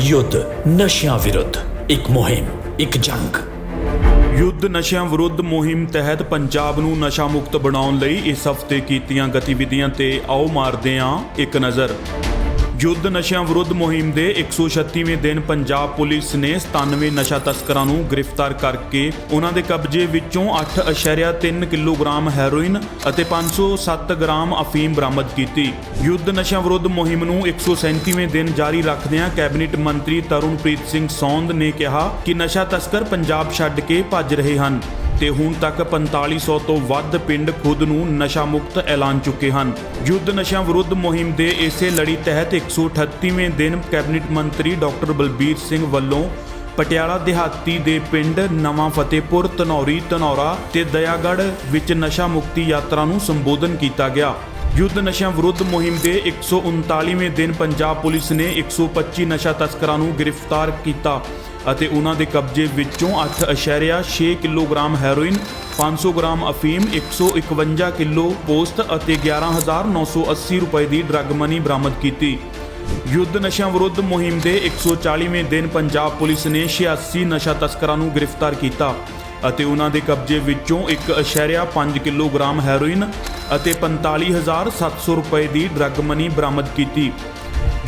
ਯੁੱਧ, ਨਸ਼ਿਆਂ ਵਿਰੁੱਧ, ਇੱਕ ਮੁਹਿੰਮ, ਇੱਕ ਜੰਗ। ਯੁੱਧ ਨਸ਼ਿਆਂ ਵਿਰੁੱਧ ਮੁਹਿੰਮ ਤਹਿਤ ਪੰਜਾਬ ਨੂੰ ਨਸ਼ਾ ਮੁਕਤ ਬਣਾਉਣ ਲਈ ਇਸ ਹਫ਼ਤੇ ਕੀਤੀਆਂ ਗਤੀਵਿਧੀਆਂ ਤੇ ਆਓ ਮਾਰਦੇ ਹਾਂ ਇੱਕ ਨਜ਼ਰ। ਯੁੱਧ ਨਸ਼ਿਆਂ ਵਿਰੁੱਧ ਮੁਹਿੰਮ ਦੇ 136ਵੇਂ ਦਿਨ ਪੰਜਾਬ ਪੁਲਿਸ ਨੇ 97 ਨਸ਼ਾ ਤਸਕਰਾਂ ਨੂੰ ਗ੍ਰਿਫਤਾਰ ਕਰਕੇ ਉਹਨਾਂ ਦੇ ਕਬਜ਼ੇ ਵਿੱਚੋਂ 8.3 ਕਿਲੋਗ੍ਰਾਮ ਹੈਰੋਇਨ ਅਤੇ 507 ਗ੍ਰਾਮ ਅਫੀਮ ਬਰਾਮਦ ਕੀਤੀ। ਯੁੱਧ ਨਸ਼ਿਆਂ ਵਿਰੁੱਧ ਮੁਹਿੰਮ ਨੂੰ 137ਵੇਂ ਦਿਨ ਜਾਰੀ ਰੱਖਦਿਆਂ ਕੈਬਨਿਟ ਮੰਤਰੀ ਤਰੁਣਪ੍ਰੀਤ ਸਿੰਘ ਸੌਂਦ ਨੇ ਕਿਹਾ ਕਿ ਨਸ਼ਾ ਤਸਕਰ ਪੰਜਾਬ ਛੱਡ ਕੇ ਭੱਜ ਰਹੇ ਹਨ। ਤੇ ਹੁਣ ਤੱਕ 4500 ਤੋਂ ਵੱਧ ਪਿੰਡ ਖੁਦ ਨੂੰ ਨਸ਼ਾ ਮੁਕਤ ਐਲਾਨ ਚੁੱਕੇ ਹਨ। ਯੁੱਧ ਨਸ਼ਾ ਵਿਰੁੱਧ ਮੁਹਿੰਮ ਦੇ ਇਸੇ ਲੜੀ ਤਹਿਤ 138ਵੇਂ ਦਿਨ ਕੈਬਨਿਟ ਮੰਤਰੀ ਡਾਕਟਰ ਬਲਬੀਰ ਸਿੰਘ ਵੱਲੋਂ ਪਟਿਆਲਾ ਦਿਹਾਤੀ ਦੇ ਪਿੰਡ ਨਵਾਂ ਫਤਿਹਪੁਰ, ਧਨੌਰੀ, ਧਨੌਰਾ ਤੇ ਦਇਆਗੜ੍ਹ ਵਿੱਚ ਨਸ਼ਾ ਮੁਕਤੀ ਯਾਤਰਾ ਨੂੰ ਸੰਬੋਧਨ ਕੀਤਾ ਗਿਆ। ਯੁੱਧ ਨਸ਼ਾ ਵਿਰੁੱਧ ਮੁਹਿੰਮ ਦੇ 139ਵੇਂ ਦਿਨ ਪੰਜਾਬ ਪੁਲਿਸ ਨੇ 125 ਨਸ਼ਾ ਤਸਕਰਾਂ ਨੂੰ ਗ੍ਰਿਫਤਾਰ ਕੀਤਾ। ਅਤੇ ਉਹਨਾਂ ਦੇ ਕਬਜ਼ੇ ਵਿੱਚੋਂ 8.6 ਕਿਲੋਗ੍ਰਾਮ ਹੈਰੋਇਨ 500 ਗ੍ਰਾਮ ਅਫੀਮ 151 ਕਿਲੋ ਪੋਸਟ ਅਤੇ 11980 ਰੁਪਏ ਦੀ ਡਰੱਗ ਮਨੀ ਬਰਾਮਦ ਕੀਤੀ। ਯੁੱਧ ਨਸ਼ਿਆਂ ਵਿਰੁੱਧ ਮੁਹਿੰਮ ਦੇ 140ਵੇਂ ਦਿਨ ਪੰਜਾਬ ਪੁਲਿਸ ਨੇ 86 ਨਸ਼ਾ ਤਸਕਰਾਂ ਨੂੰ ਗ੍ਰਿਫਤਾਰ ਕੀਤਾ ਅਤੇ ਉਹਨਾਂ ਦੇ ਕਬਜ਼ੇ ਵਿੱਚੋਂ 1.5 ਕਿਲੋਗ੍ਰਾਮ ਹੈਰੋਇਨ ਅਤੇ 45700 ਰੁਪਏ ਦੀ ਡਰੱਗ ਮਨੀ ਬਰਾਮਦ ਕੀਤੀ।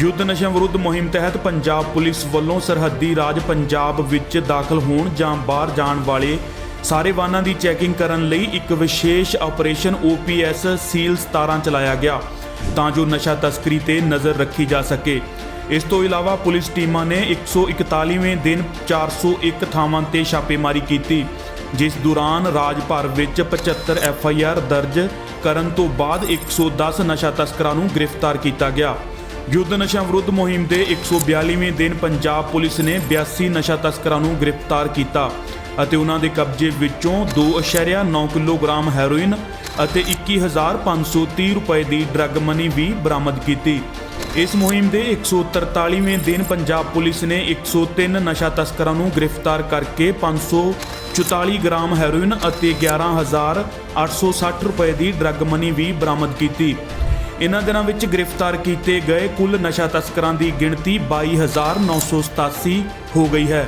ਯੁੱਧ ਨਸ਼ਿਆਂ ਵਿਰੁੱਧ ਮੁਹਿੰਮ ਤਹਿਤ ਪੰਜਾਬ ਪੁਲਿਸ ਵੱਲੋਂ ਸਰਹੱਦੀ ਰਾਜ ਪੰਜਾਬ ਵਿੱਚ ਦਾਖਲ ਹੋਣ ਜਾਂ ਬਾਹਰ ਜਾਣ ਵਾਲੇ ਸਾਰੇ ਵਾਹਨਾਂ ਦੀ ਚੈਕਿੰਗ ਕਰਨ ਲਈ ਇੱਕ ਵਿਸ਼ੇਸ਼ ਆਪਰੇਸ਼ਨ OPS ਸੀਲ 17 ਚਲਾਇਆ ਗਿਆ ਤਾਂ ਜੋ ਨਸ਼ਾ ਤਸਕਰੀ ਤੇ ਨਜ਼ਰ ਰੱਖੀ ਜਾ ਸਕੇ। ਇਸ ਤੋਂ ਇਲਾਵਾ ਪੁਲਿਸ ਟੀਮਾਂ ਨੇ 141ਵੇਂ ਦਿਨ 401 ਥਾਵਾਂ ਤੇ ਛਾਪੇਮਾਰੀ ਕੀਤੀ, ਜਿਸ ਦੌਰਾਨ ਰਾਜ ਭਰ ਵਿੱਚ 75 ਆਰ ਦਰਜ ਕਰਨ ਤੋਂ ਬਾਅਦ 110 ਨਸ਼ਾ ਤਸਕਰਾਂ ਨੂੰ ਗ੍ਰਿਫਤਾਰ ਕੀਤਾ ਗਿਆ। ਯੁੱਧ ਨਸ਼ਾ ਵਿਰੁੱਧ ਮੁਹਿੰਮ ਦੇ 142ਵੇਂ ਦਿਨ ਪੰਜਾਬ ਪੁਲਿਸ ਨੇ 82 ਨਸ਼ਾ ਤਸਕਰਾਂ ਨੂੰ ਗ੍ਰਿਫਤਾਰ ਕੀਤਾ ਅਤੇ ਉਹਨਾਂ ਦੇ ਕਬਜ਼ੇ ਵਿੱਚੋਂ 2.9 ਕਿਲੋਗ੍ਰਾਮ ਹੈਰੋਇਨ ਅਤੇ 21530 ਰੁਪਏ ਦੀ ਡਰੱਗ ਮਨੀ ਵੀ ਬਰਾਮਦ ਕੀਤੀ। ਇਸ ਮੁਹਿੰਮ ਦੇ 143ਵੇਂ ਦਿਨ ਪੰਜਾਬ ਪੁਲਿਸ ਨੇ 103 ਨਸ਼ਾ ਤਸਕਰਾਂ ਨੂੰ ਗ੍ਰਿਫਤਾਰ ਕਰਕੇ 544 ਗ੍ਰਾਮ ਹੈਰੋਇਨ ਅਤੇ 11860 ਰੁਪਏ ਦੀ ਡਰੱਗ ਮਨੀ ਵੀ ਬਰਾਮਦ ਕੀਤੀ। ਇਹਨਾਂ ਦਿਨਾਂ ਵਿੱਚ ਗ੍ਰਿਫਤਾਰ ਕੀਤੇ ਗਏ ਕੁੱਲ ਨਸ਼ਾ ਤਸਕਰਾਂ ਦੀ ਗਿਣਤੀ 22987 ਹੋ ਗਈ ਹੈ।